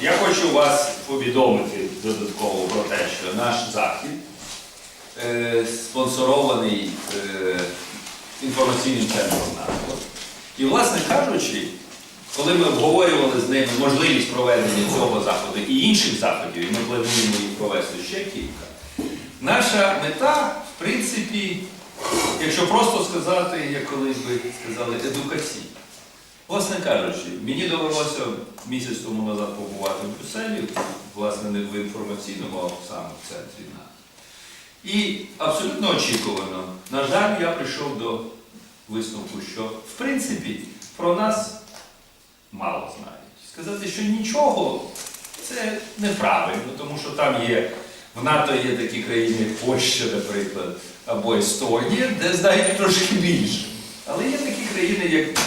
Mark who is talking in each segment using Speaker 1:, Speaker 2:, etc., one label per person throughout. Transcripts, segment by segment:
Speaker 1: я хочу вас повідомити додатково про те, що наш захід е, спонсорований е, інформаційним центром НАТО. І, власне кажучи, коли ми обговорювали з ними можливість проведення цього заходу і інших заходів, і ми плануємо їх провести ще кілька, наша мета, в принципі, якщо просто сказати, як колись би сказали, едукаційна. Власне кажучи, мені довелося місяць тому назад побувати в Брюсселі, власне, не в інформаційному, а саме в центрі НАТО. І абсолютно очікувано, на жаль, я прийшов до висновку, що в принципі про нас мало знають. Сказати, що нічого це неправильно, тому що там є, в НАТО є такі країни, як Польща, наприклад, або Естонія, де знають трошки більше. Але є такі країни, як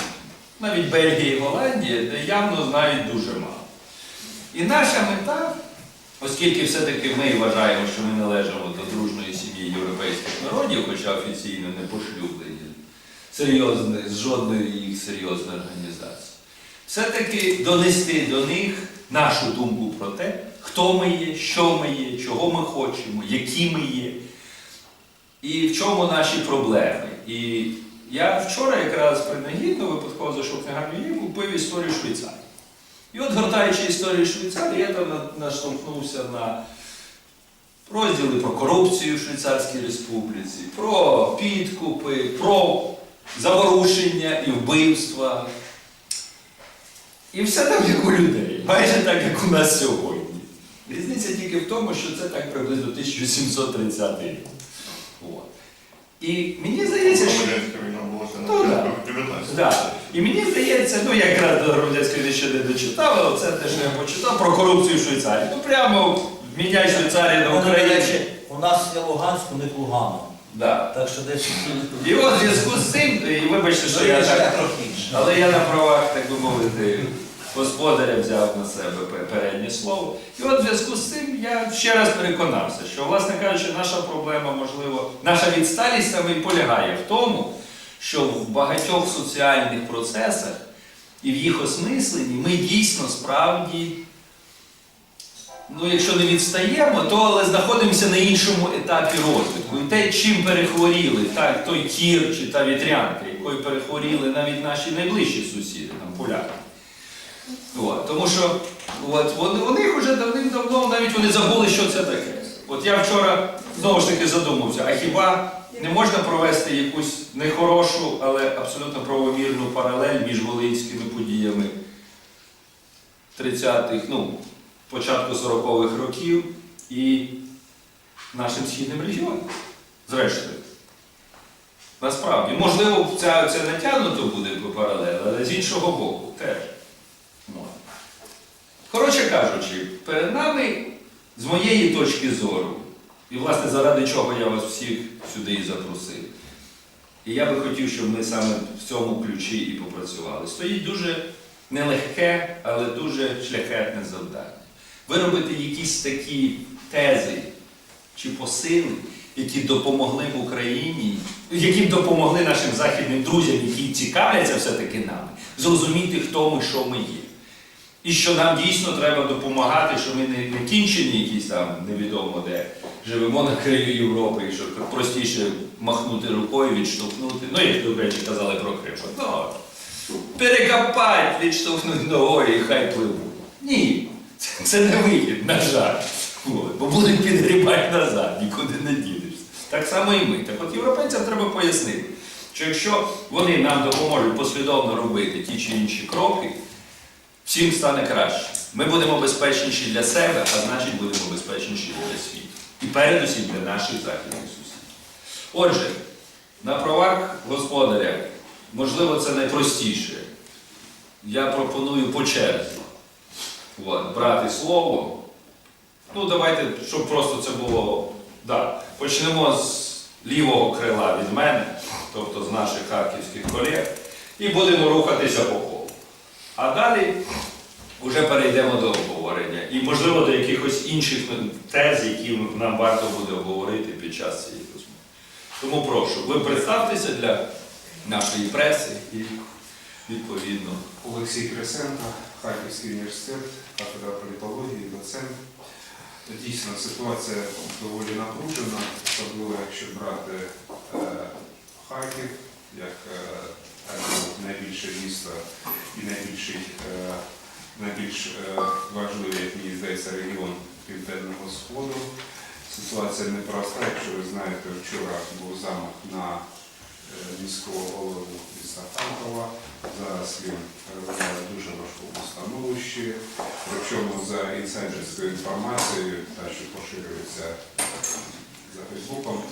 Speaker 1: навіть Бельгія і Голландія, де явно знають дуже мало. І наша мета, оскільки все-таки ми вважаємо, що ми належимо до дружної сім'ї європейських народів, хоча офіційно не пошлюблені серйозної, з жодної їх серйозної організації, все-таки донести до них нашу думку про те, хто ми є, що ми є, чого ми хочемо, які ми є, і в чому наші проблеми. І я вчора якраз принагідно випадково зайшов в книгарню і купив історію Швейцарії. І от гортаючи історію Швейцарії, я там наштовхнувся на розділи про корупцію в Швейцарській Республіці, про підкупи, про заворушення і вбивства. І все так, як у людей, майже так, як у нас сьогодні. Різниця тільки в тому, що це так приблизно 1730 рік. І мені здається, що. Ну, да. Да. І мені здається, ну я якраз до громадянської війни ще не дочитав, але це те, що я почитав про корупцію в Швейцарії. Ну прямо міняй Швейцарію на
Speaker 2: Ну, до
Speaker 1: Україні.
Speaker 2: у нас є Луганськ, у них Лугано.
Speaker 1: Да.
Speaker 2: Так що десь
Speaker 1: І от в зв'язку з цим, і вибачте, що я так,
Speaker 2: трохи інше.
Speaker 1: але я на правах, так би мовити, господаря взяв на себе пе- переднє слово. І от в зв'язку з цим я ще раз переконався, що, власне кажучи, наша проблема, можливо, наша відсталість саме полягає в тому, що в багатьох соціальних процесах і в їх осмисленні ми дійсно справді, ну якщо не відстаємо, то але знаходимося на іншому етапі розвитку. І те, чим перехворіли так, той кір чи та вітрянка, якою перехворіли навіть наші найближчі сусіди, там поляки. От, тому що от, у них вже давним-давно навіть вони забули, що це таке. От я вчора знову ж таки задумався, а хіба не можна провести якусь нехорошу, але абсолютно правомірну паралель між волинськими подіями 30-х, ну, початку 40-х років і нашим східним регіоном? Зрештою. Насправді, можливо, це, це натягнуто буде по паралелі, але з іншого боку теж. От. Коротше кажучи, перед нами, з моєї точки зору, і власне заради чого я вас всіх сюди і запросив, і я би хотів, щоб ми саме в цьому ключі і попрацювали, стоїть дуже нелегке, але дуже шляхетне завдання. Виробити якісь такі тези чи посили, які допомогли б Україні, які б допомогли нашим західним друзям, які цікавляться все-таки нами, зрозуміти, хто ми, що ми є. І що нам дійсно треба допомагати, що ми не, не кінчені якісь там невідомо де живемо на краю Європи, і що простіше махнути рукою, відштовхнути. Ну, як до речі, казали про Крим. Ну, перекопати, відштовхнути ногою і хай пливуть. Ні, це, це не вихід, на жаль. От, бо будуть підгрібати назад, нікуди не дінешся. Так само і ми. Так от європейцям треба пояснити, що якщо вони нам допоможуть послідовно робити ті чи інші кроки, всім стане краще. Ми будемо безпечніші для себе, а значить будемо безпечніші для світу. І передусім для наших західних сусідів. Отже, на правах господаря, можливо, це найпростіше. Я пропоную по черзі от, брати слово. Ну, давайте, щоб просто це було. Да. Почнемо з лівого крила від мене, тобто з наших харківських колег, і будемо рухатися по. А далі вже перейдемо до обговорення і, можливо, до якихось інших тез, які нам варто буде обговорити під час цієї розмови. Тому прошу, ви представтеся для нашої преси і відповідно.
Speaker 3: Олексій Крисенко, Харківський університет, кафедра політології.
Speaker 4: фахівцем. Дійсно, ситуація доволі напружена, особливо якщо брати е, Харків як е, найбільше місто і найбільший, е, найбільш е, важливий, як мені здається, регіон Південного Сходу. Ситуація непроста, якщо ви знаєте, вчора був замах на е, міського голову міста Харкова. Зараз він перебуває в дуже важкому становищі. Причому за інсайдерською інформацією, та що поширюється за Фейсбуком,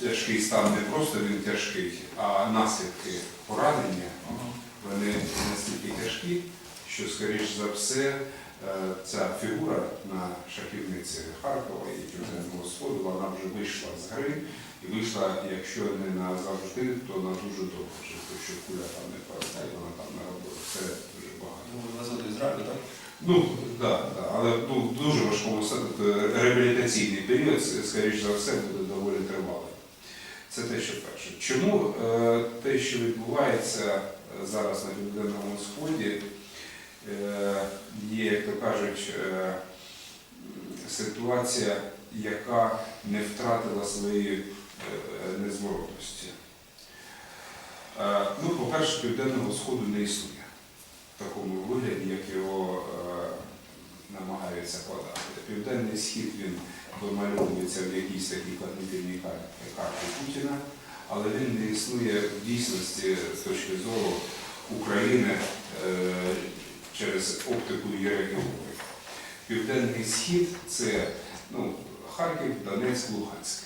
Speaker 4: тяжкий стан не просто він тяжкий, а наслідки поранення вони настільки тяжкі, що, скоріш за все, е, ця фігура на шахівниці Харкова і Південного Сходу, вона вже вийшла з гри і вийшла, якщо не назавжди, то на дуже довго, що куля там не повертає, вона там наробила. Це дуже багато.
Speaker 1: Ну, до Ізраїлю, так?
Speaker 4: Ну, так, да, да, але ну, дуже важкому ста- реабілітаційний період, скоріш за все, буде доволі тривалий. Це те, що перше. Чому е, те, що відбувається е, зараз на Південному Сході, е, є, як то кажуть, ситуація, яка не втратила своєї незворотності. Ну, по-перше, Південного Сходу не існує в такому вигляді, як його намагаються подати. Південний схід він вимальовується в якійсь такій когнітивній кар- карті Путіна, але він не існує в дійсності з точки зору України е, через оптику її регіону. Південний схід це ну, Харків, Донецьк, Луганськ.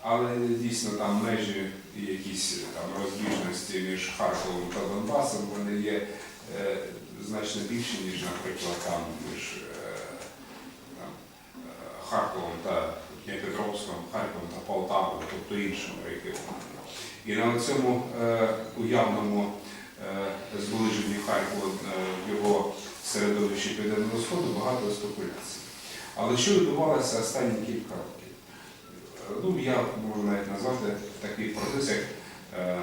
Speaker 4: Але дійсно там межі якісь там розбіжності між Харковом та Донбасом вони є е, значно більші, ніж, наприклад, там між е, Харковом та Дніпропетровськом, Харковом та Полтавою, тобто іншими регіонами. І на цьому е, уявному е, зближенні Харкова е, в його середовищі Південного Сходу багато спекуляцій. Але що відбувалося останні кілька років? Е, Ну, я можу навіть назвати такий процес, як е,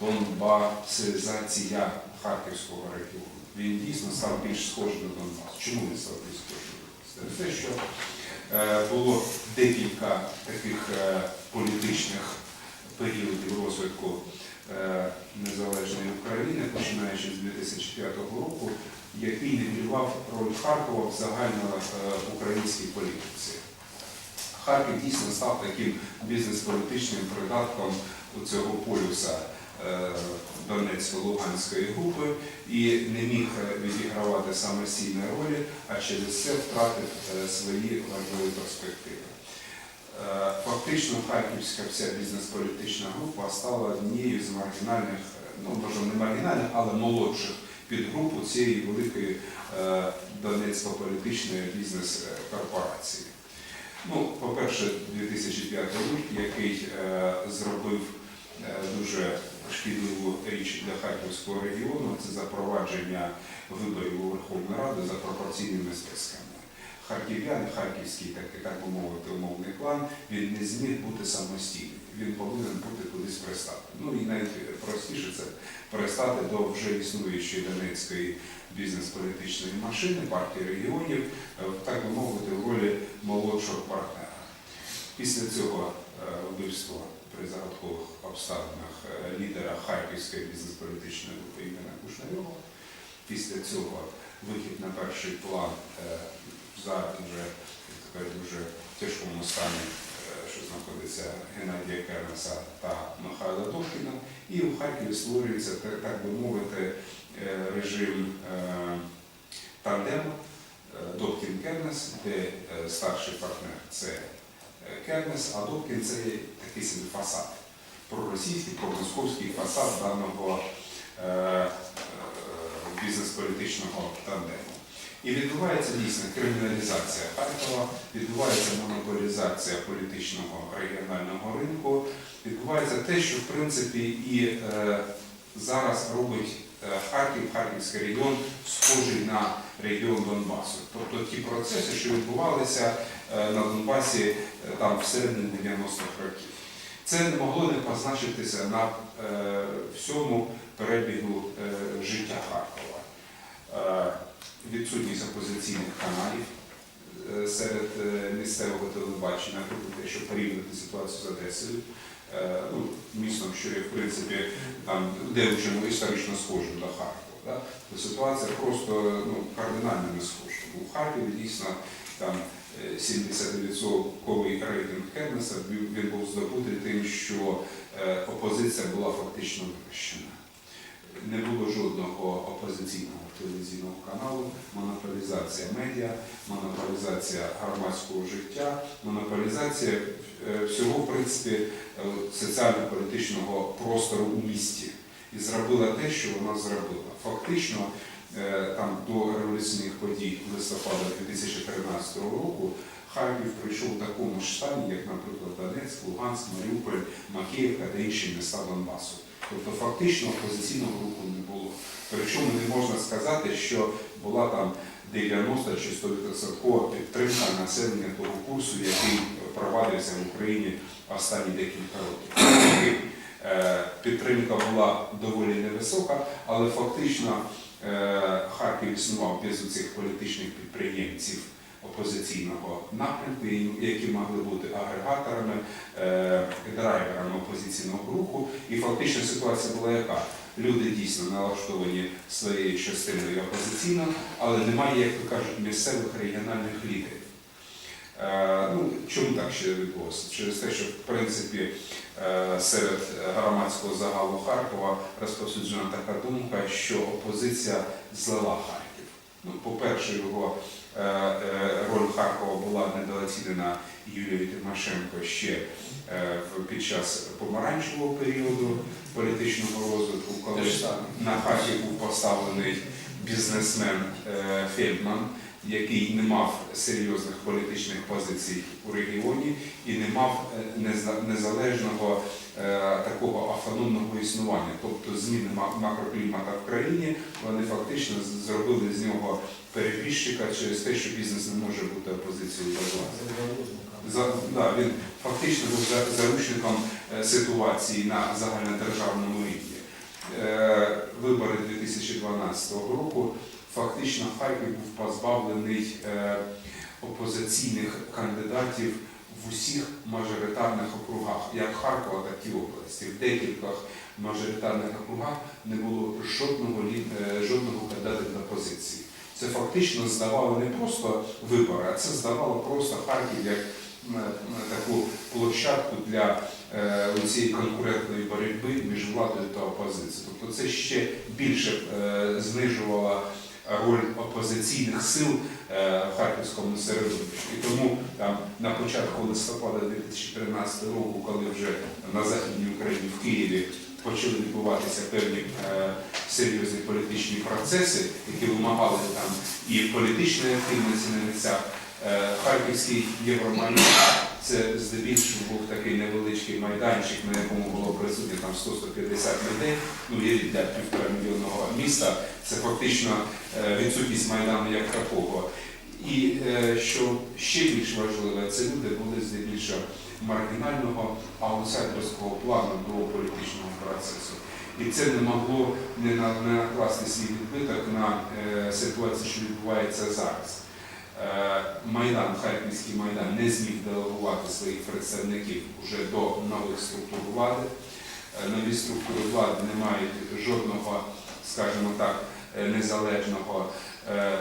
Speaker 4: донбасизація Харківського регіону. Він дійсно став більш схожий на Донбас. Чому він став більш схожий на Донбас? Те, що е, було декілька таких е, політичних періодів розвитку е, незалежної України, починаючи з 2005 року, який нивелював роль Харкова в загальноукраїнській політиці. Харків дійсно став таким бізнес-політичним придатком цього полюса е, Донецько-Луганської групи і не міг е, відігравати самостійної ролі, а через це втратив е, свої важливі перспективи. Е, Фактично Харківська вся бізнес-політична група стала однією з маргінальних, ну може не маргінальних, але молодших підгруп цієї великої Донецько-політичної бізнес-корпорації. Ну, по-перше, 2005 рік, який зробив дуже шкідливу річ для Харківського регіону, це запровадження виборів у Верховну Раду за пропорційними списками. Харків'яни, харківський, так, так би мовити, умовний клан, він не зміг бути самостійним. Він повинен бути кудись пристати. Ну і навіть простіше це пристати до вже існуючої Донецької бізнес-політичної машини, партії регіонів, е, так би мовити, в ролі молодшого партнера. Після цього е, вбивство при загадкових обставинах е, лідера Харківської бізнес-політичної групи імені Кушнарьова. Після цього вихід на перший план е, зараз вже в дуже тяжкому стані, е, що знаходиться Геннадія Кернеса та Михайла Добкіна. І в Харкові створюється, так би мовити, режим тандему Добкін-Кернес, де старший партнер це Кернес, а це такий собі фасад. Проросійський, промосковський фасад даного е, е, бізнес-політичного тандему. І відбувається дійсно криміналізація Харкова, відбувається монополізація політичного регіонального ринку, відбувається те, що в принципі і е, зараз робить е, Харків, Харківський регіон схожий на регіон Донбасу. Тобто ті процеси, що відбувалися на Донбасі е, там всередині 90-х років. Це не могло не позначитися на е, всьому перебігу е, життя Харкова. Е, відсутність опозиційних каналів е, серед е, місцевого телебачення, тобто якщо порівняти ситуацію з Одесою, е, ну, містом, що є в принципі там, де вже історично схоже до Харкова, да? то ситуація просто ну, кардинально не схожа. У Харкові дійсно там е, 70% рейтинг Кеннеса він був здобутий тим, що е, опозиція була фактично вирощена. Не було жодного опозиційного телевізійного каналу, монополізація медіа, монополізація громадського життя, монополізація е, всього, в принципі, е, соціально-політичного простору у місті. І зробила те, що вона зробила. Фактично, е, там до революційних подій листопада 2013 року Харків прийшов в такому ж стані, як, наприклад, Донецьк, Луганськ, Маріуполь, Макіївка та інші міста Донбасу. Тобто фактично опозиційного руху не було. Причому не можна сказати, що була там 90 чи 100% підтримка населення того курсу, який провадився в Україні останні декілька років. Е, Підтримка була доволі невисока, але фактично е, Харків існував без цих політичних підприємців опозиційного напрямку, які могли бути агрегаторами, е, драйверами опозиційного руху. І фактично ситуація була яка? Люди дійсно налаштовані своєю частиною опозиційно, але немає, як то кажуть, місцевих регіональних лідерів. Е, Ну, чому так ще відбулося? Через те, що в принципі е, серед громадського загалу Харкова розповсюджена така думка, що опозиція злила Харків. Ну, по-перше, його е, роль Харкова була недооцінена Юлією Тимошенко ще під час помаранчевого періоду політичного розвитку, коли на Харків був поставлений бізнесмен Фельдман, який не мав серйозних політичних позицій у регіоні і не мав е, незалежного е, такого автономного існування. Тобто зміни макроклімата в країні вони фактично зробили з нього перебіжчика через те, що бізнес не може бути опозицією до влади. За, да, він фактично був заручником е, ситуації на загальнодержавному рівні. Вибори 2012 року фактично Харків був позбавлений е, опозиційних кандидатів в усіх мажоритарних округах, як Харкова, так і області. В декількох мажоритарних округах не було жодного, е, жодного кандидата до опозиції. Це фактично здавало не просто вибори, а це здавало просто Харків як таку площадку для е, цієї конкурентної боротьби між владою та опозицією. Тобто це ще більше знижувало роль опозиційних сил е, в харківському середовищі. І тому там на початку листопада 2013 року, коли вже на Західній Україні в Києві почали відбуватися певні е, серйозні політичні процеси, які вимагали там і політичної активності на місцях. Е, Харківський Євромайдан це здебільшого був такий невеличкий майданчик, на якому було присутні там 100-150 людей. Ну, є для півтора мільйонного міста. Це фактично е, відсутність майдану як такого. І е, що ще більш важливе, це люди були здебільшого маргінального аутсайдерського плану до політичного процесу. І це не могло не накласти свій відбиток на ситуацію, що відбувається зараз. Е, Майдан, Харківський Майдан не зміг делегувати своїх представників вже до нових структур влади. Е, Нові структури влади не мають жодного, скажімо так, е, незалежного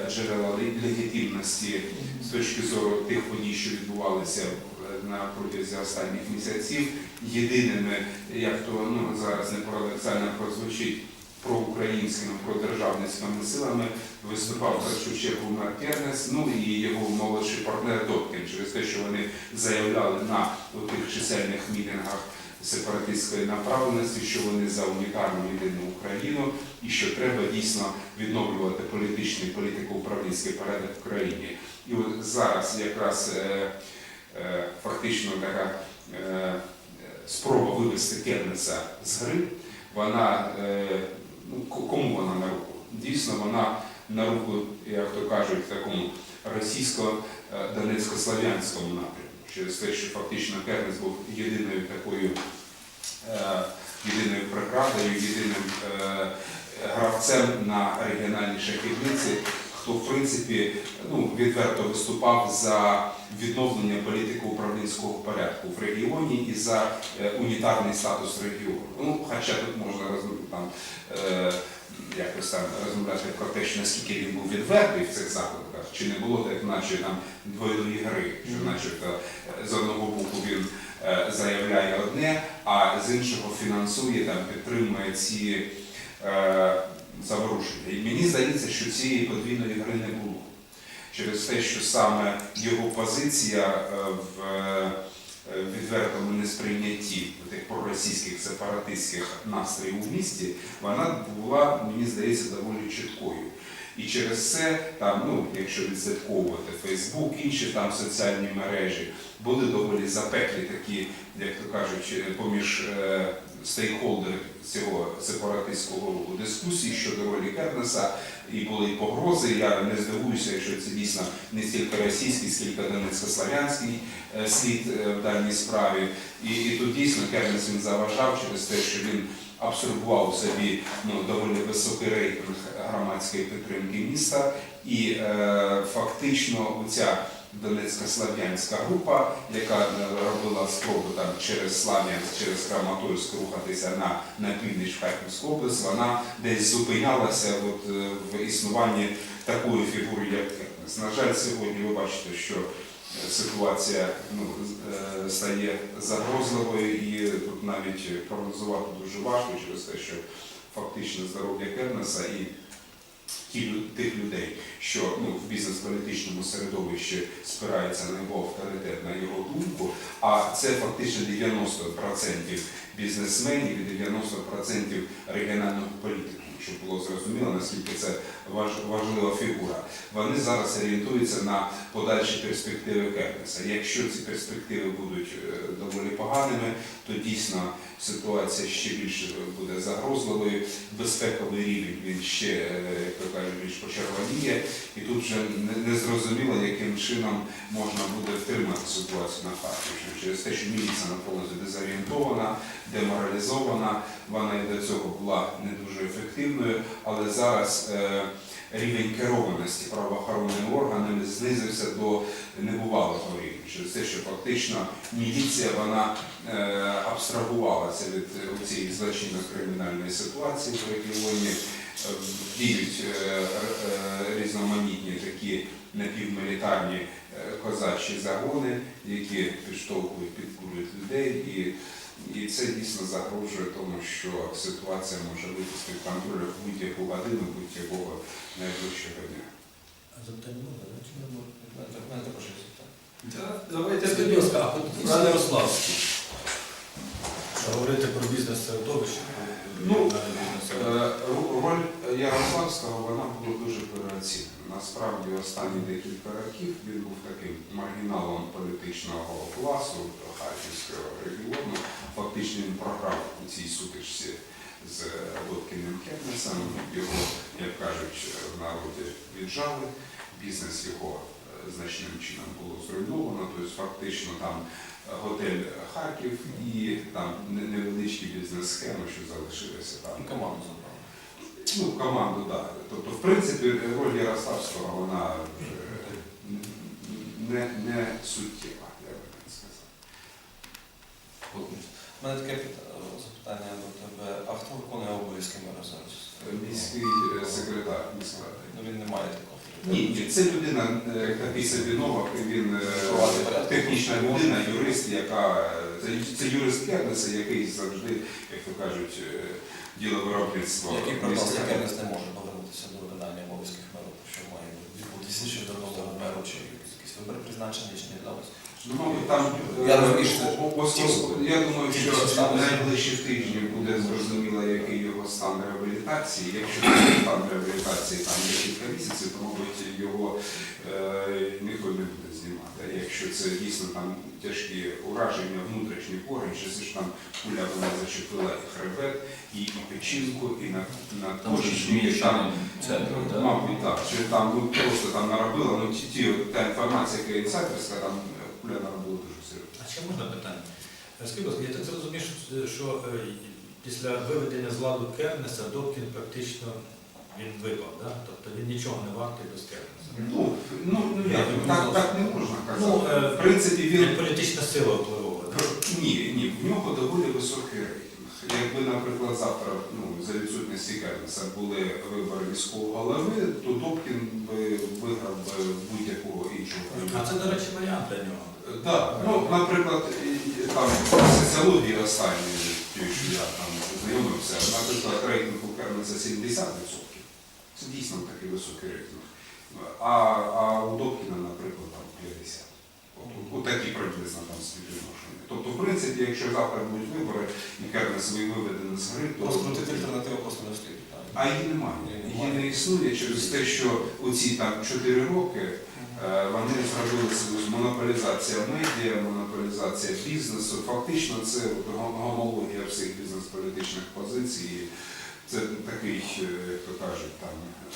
Speaker 4: джерела легітимності з точки зору тих подій, що відбувалися на протязі останніх місяців. Єдиними, як то ну, зараз не парадоксально прозвучить, проукраїнськими, продержавницькими силами виступав в першу чергу Мер Кернес, ну і його молодший партнер Добкін через те, що вони заявляли на тих чисельних мітингах сепаратистської направленості, що вони за унітарну єдину Україну і що треба дійсно відновлювати політичний політико-управлінський порядок в країні. І от зараз якраз е, е, фактично така е, спроба вивести Кернеса з гри, вона е, ну, кому вона на руку? Дійсно, вона на руку, як то кажуть, такому російсько-донецько-слав'янському напрямку. Через те, що фактично Кернес був єдиною такою е, єдиною преградою, єдиним е, гравцем на регіональній шахівниці, хто в принципі ну, відверто виступав за відновлення політики управлінського порядку в регіоні і за е, унітарний статус регіону. Ну, хоча тут можна там, е, якось там розмовляти про те, що наскільки він був відвертий в цих закликах, чи не було так, наче там двойної гри, що начебто е, з одного боку він заявляє одне, а з іншого фінансує там, підтримує ці заворушення. І мені здається, що цієї подвійної гри не було. Через те, що саме його позиція е, в е, відвертому несприйнятті тих проросійських сепаратистських настроїв у місті, вона була, мені здається, доволі чіткою. І через це, там, ну, якщо відслідковувати Фейсбук, інші там соціальні мережі, були доволі запеклі такі, як то кажуть, поміж е, стейкхолдерів цього сепаратистського руху дискусії щодо ролі Кернеса, і були погрози. Я не здивуюся, якщо це дійсно не стільки російський, скільки донецько-слав'янський е, слід е, в даній справі. І, і тут дійсно Кернес він заважав через те, що він абсорбував собі ну, доволі високий рейтинг громадської підтримки міста, і е, фактично ця Донецька-Слав'янська група, яка е, робила спробу там через Слав'янськ, через Краматорськ рухатися на, на північ в Харківську область, вона десь зупинялася от, е, в існуванні такої фігури, як Кернес. На жаль, сьогодні ви бачите, що е, ситуація ну, стає загрозливою і тут навіть прогнозувати дуже важко через те, що фактично здоров'я Кернеса і тих людей, що ну, в бізнес-політичному середовищі спираються на його авторитет, на його думку, а це фактично 90% бізнесменів і 90% регіонального політику, щоб було зрозуміло, наскільки це важ- важлива фігура. Вони зараз орієнтуються на подальші перспективи Кернеса. Якщо ці перспективи будуть е, доволі поганими, то дійсно ситуація ще більше буде загрозливою. Безпековий рівень він ще, е, як то кажуть, більш почервоніє, і тут вже не- зрозуміло, яким чином можна буде втримати ситуацію на Харківщині через те, що міліція на фронті дезорієнтована, деморалізована, вона і до цього була не дуже ефективною, але зараз е, рівень керованості правоохоронними органами знизився до небувалого рівня. Через те, що фактично міліція вона е, абстрагувалася від е, цієї злочинно-кримінальної ситуації в регіоні. Е, Діють різноманітні такі напівмілітарні козачі загони, які підштовхують, підкурюють людей, і, і це дійсно загрожує тому, що ситуація може вийти з-під контролю в будь-яку годину, будь-якого найближчого дня.
Speaker 2: Да,
Speaker 1: Давайте тоді.
Speaker 2: будь ласка, а от Ярославський, говорити про бізнес-середовище,
Speaker 4: Ну. Е, Роль Ярославського вона була дуже переоцінена. Насправді останні декілька років він був таким маргіналом політичного класу Харківського регіону. Фактично він програв у цій сутичці з Лоткіним Кернесом. Його, як кажуть в народі, віджали. Бізнес його е, значним чином було зруйновано. Тобто фактично там готель Харків і там невеличкі бізнес-схеми, що залишилися там.
Speaker 3: Команду забрали.
Speaker 4: Ну, команду, так. Тобто, в принципі, роль Ярославського вона не, не суттєва, я би так сказав.
Speaker 3: У мене таке запитання до тебе. А хто виконує обов'язки мера зараз?
Speaker 4: Міський е, секретар міськради.
Speaker 3: Ну він не має такого.
Speaker 4: Ні, це людина е, такий собі він е, технічна людина, юрист, яка це, юрист Кернеса, який завжди, як то кажуть, е, діло виробництва.
Speaker 3: Який прогноз. Кернес не може повернутися до виконання обов'язків меру, що має відбутися чи до нового меру, чи якийсь вибір призначений, чи не вдалося?
Speaker 4: Ну, там е,
Speaker 3: Я розумію, що це
Speaker 4: о- о- я думаю, що
Speaker 3: Тільки сталося.
Speaker 4: найближчі тижні буде зрозуміло, який його стан реабілітації. Якщо це стан реабілітації там декілька місяців, то мабуть його е, ніхто не буде знімати. А Якщо це дійсно там тяжкі ураження, внутрішні органи, чи це ж там куля вона зачепила і хребет, і, і печінку, і на, на
Speaker 1: Там же ж
Speaker 4: почечні, і там
Speaker 1: міщанин центру, так?
Speaker 4: Мабуть, так. Чи там ну, просто там наробила, ну ті, ті, та інформація, яка інсайдерська, там е, куля наробила дуже серйозно.
Speaker 2: А ще можна питання? Е, Скажіть, я так зрозумів, що, що е, після виведення з ладу Кернеса Добкін практично він випав, да? тобто він нічого не вартий без Кернеса.
Speaker 4: Ну, ну, ну як, так, так не можна
Speaker 2: Ну,
Speaker 4: казати.
Speaker 2: е,
Speaker 4: В принципі, він
Speaker 2: політична сила впливова. да?
Speaker 4: Ні, ні, в нього доволі високий рейтинг. Якби, наприклад, завтра ну, за відсутності Кернеса були вибори міського голови, то Добкін би виграв би будь-якого іншого.
Speaker 2: А це, до речі, варіант для нього.
Speaker 4: Так, ну, наприклад, і- там соціології останньої, що я там знайомився, наприклад, рейтинг у Кернеса 70%. Це дійсно такий високий рейтинг. А, а у Добкіна, наприклад, там 50%. От, от такі приблизно там співвідношення. Тобто, в принципі, якщо завтра будуть вибори і Кернес виведений з гри, то
Speaker 3: Розкрутити альтернативу просто не встиг.
Speaker 4: а її немає. Її не існує через те, що у ці там 4 роки вони зробили монополізація медіа, монополізація бізнесу. Фактично це гомологія всіх бізнес-політичних позицій. Це такий, е, як то кажуть, там. е,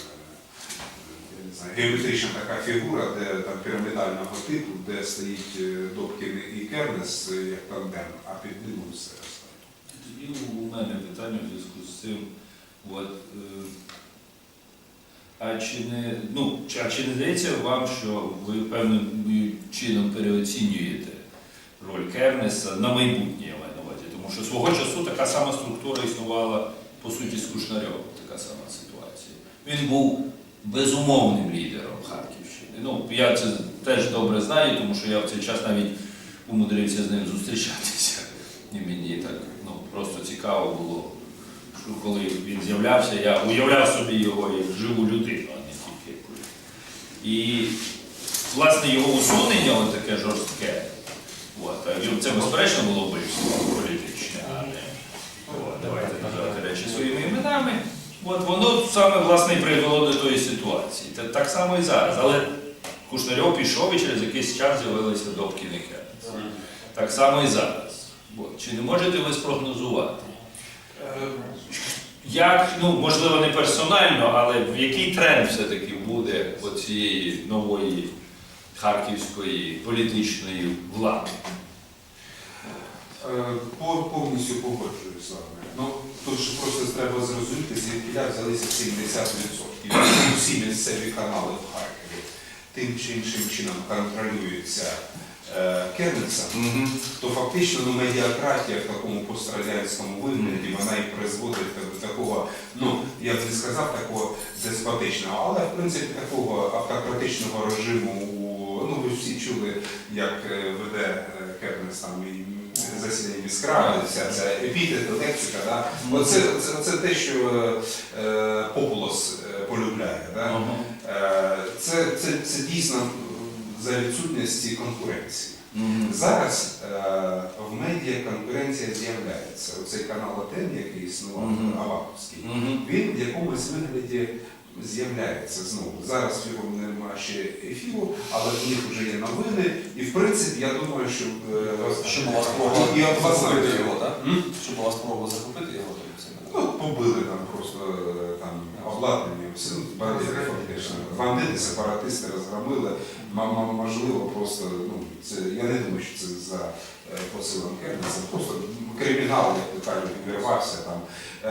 Speaker 4: Геометрична така фігура, де там пірамідального типу, де стоїть е, Добкін і Кернес е, як тандем, а під ним все остальне.
Speaker 1: Тоді у мене питання в зв'язку з цим. От, е, а чи не, ну, а чи не здається вам, що ви певним чином переоцінюєте роль Кернеса на майбутнє, я маю на увазі? Тому що свого часу така сама структура існувала, по суті, з Кушнарьовим, така сама ситуація. Він був безумовним лідером Харківщини. Ну, я це теж добре знаю, тому що я в цей час навіть умудрився з ним зустрічатися. І мені так ну, просто цікаво було, що коли він з'являвся, я уявляв собі його як живу людину, а не тільки якусь. І власне його усунення, таке жорстке, от, це безперечно було вбивство політичне, а не от, давайте називати речі своїми іменами. От воно саме власне і привело до тої ситуації. Та- Так само і зараз. Але Кушнарьов пішов і через якийсь час з'явилися Добкін і Кернес. Так само і зараз. От. Чи не можете ви спрогнозувати?
Speaker 4: Е,
Speaker 1: Як, ну можливо, не персонально, але в який тренд все-таки буде цієї нової харківської політичної влади?
Speaker 4: Е, Повністю погоджуюсь з вами. Ну, тут же просто треба зрозуміти, звідки взялися 70%. Всі місцеві канали в Харкові тим чи іншим чином контролюються е, Кернесом, то фактично ну, медіакратія в такому пострадянському вигляді вона і призводить до такого, ну я б не сказав такого деспотичного, але в принципі такого автократичного режиму. Ну ви всі чули, як е, веде е, Кернес там і засідання міськради, вся ця епітета, лексика. Да? Оце, це, це те, що е, Популос полюбляє. Да? Це, це, це дійсно за відсутності конкуренції.
Speaker 1: Мгм.
Speaker 4: Зараз е, в медіа конкуренція з'являється. Оцей канал АТЕН, який існував
Speaker 1: Мгм.
Speaker 4: Аваковський,
Speaker 1: Мгм.
Speaker 4: він в якомусь вигляді з'являється знову. Зараз його немає ще ефіру, але в них вже є новини. І в принципі, я думаю, що е,
Speaker 3: Щоб у вас
Speaker 4: і
Speaker 3: спроба захопити його, так? Щоб у вас спроба захопити його,
Speaker 4: Ну, побили там просто е, там обладнання, все ну, бандити фактично. Бандити, сепаратисти розгромили. Можливо, просто ну це я не думаю, що це за е, посилом Кернеса. Просто кримінал, як кажуть, вирвався там.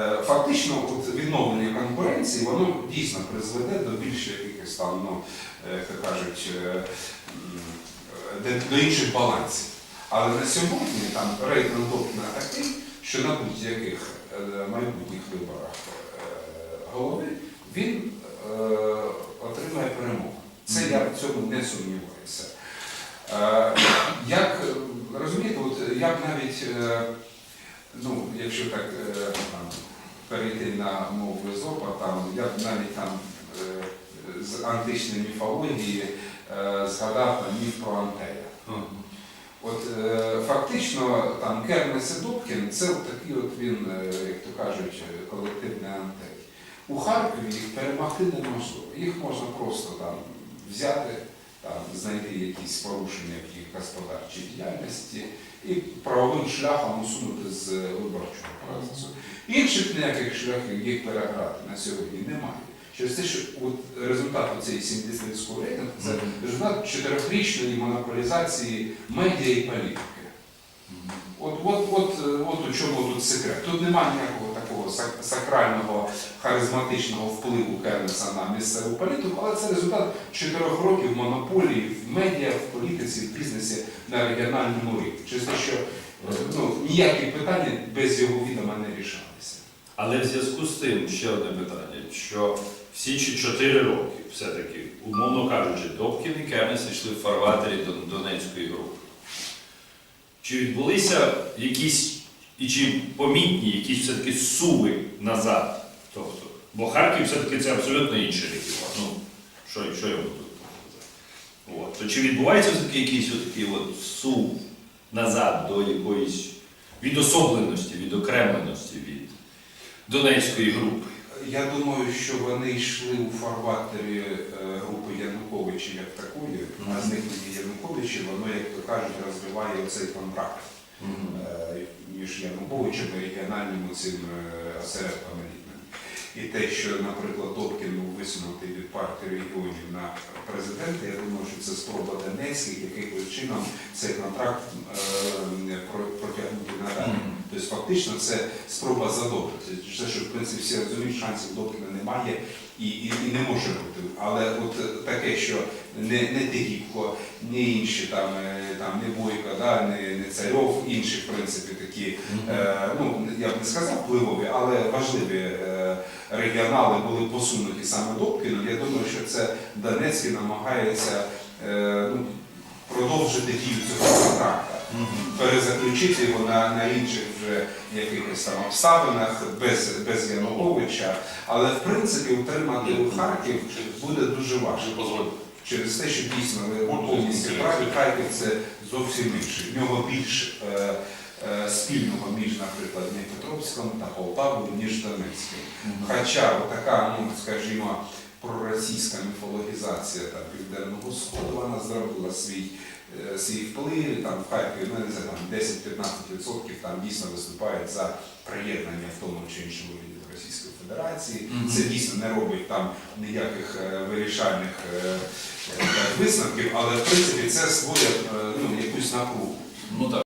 Speaker 4: Е, Фактично, от відновлення конкуренції, воно дійсно призведе до більш якихось там, ну як кажуть, до- інших балансів. Але на сьогодні там рейтинг Добкіна такий, що на будь-яких майбутніх виборах е, голови він е, отримає перемогу. Це я в цьому не сумніваюся. Е, Як е, розумієте, от я б навіть, е, ну, якщо так е, перейти на мову Езопа, там, я б навіть там е, з античної міфології е, згадав міф про Антея. От е, фактично там Кернес і Добкін це такий от він, е, як то кажуть, е, колективний антей. У Харкові їх перемогти неможливо. Їх можна просто там взяти, там, знайти якісь порушення в їх господарчій діяльності і правовим шляхом усунути з виборчого процесу. Інших ніяких шляхів їх переграти на сьогодні немає. Через те, що от результат цієї 70 рейтингу це результат чотирьохрічної монополізації медіа і політики. От, от, от, от у чому тут секрет. Тут немає ніякого такого сакрального харизматичного впливу Кернеса на місцеву політику, але це результат чотирьох років монополії в медіа, в політиці, в бізнесі на регіональному рівні. Через те, що ну, ніякі питання без його відома не рішалися.
Speaker 1: Але в зв'язку з тим ще одне питання, що всі чи чотири роки, все-таки, умовно кажучи, Добкін і Кернес йшли в фарватері Дон- Донецької групи. Чи відбулися якісь і чи помітні якісь все-таки суви назад? Тобто, бо Харків все-таки це абсолютно інший регіон. Ну, що, що я буду казати? От. То чи відбувається все-таки якийсь отакий от сув назад до якоїсь відособленості, відокремленості від Донецької групи?
Speaker 4: Я думаю, що вони йшли у фарватері е, групи Януковичів як такої, а
Speaker 1: Мгм.
Speaker 4: зникнення Януковичів, воно, як то кажуть, розвиває оцей контракт е, між Януковичем і регіональним цим е. І те, що, наприклад, Добкін був висунутий від партії регіонів на президента, я думаю, що це спроба Донецьких якихось чином цей контракт про- протягнути надалі. Тобто фактично це спроба задобрити. Це, що в принципі всі розуміють, шансів Добкіна немає і, і, і не може бути. Але от е, таке, що не, не Тигіпко, не інші там, е, там не Бойко, да, не, не Царьов, інші, в принципі, такі, е, ну я б не сказав впливові, але важливі е, регіонали були посунуті саме Добкіном. Я думаю, що це Донецький намагається е, ну, продовжити дію цього контракта перезаключити його на, на інших вже якихось там обставинах без, без Януковича. Але в принципі утримати Харків буде дуже важко. Через те, що дійсно ви повністю праві, Харків це зовсім інше. В нього більш е, е, спільного між, наприклад, Дніпропетровськом та Полтавою, ніж Донецьким. Хоча така, ну скажімо, проросійська міфологізація там, Південного Сходу, вона зробила свій, е, свій вплив, там в Харкові, ну, не знаю, там 10-15% там дійсно виступають за приєднання в тому чи іншому до Російської Федерації.
Speaker 1: Мгм.
Speaker 4: Це дійсно не робить там ніяких е, вирішальних е, е, висновків, але в принципі це створює е, ну, якусь напругу.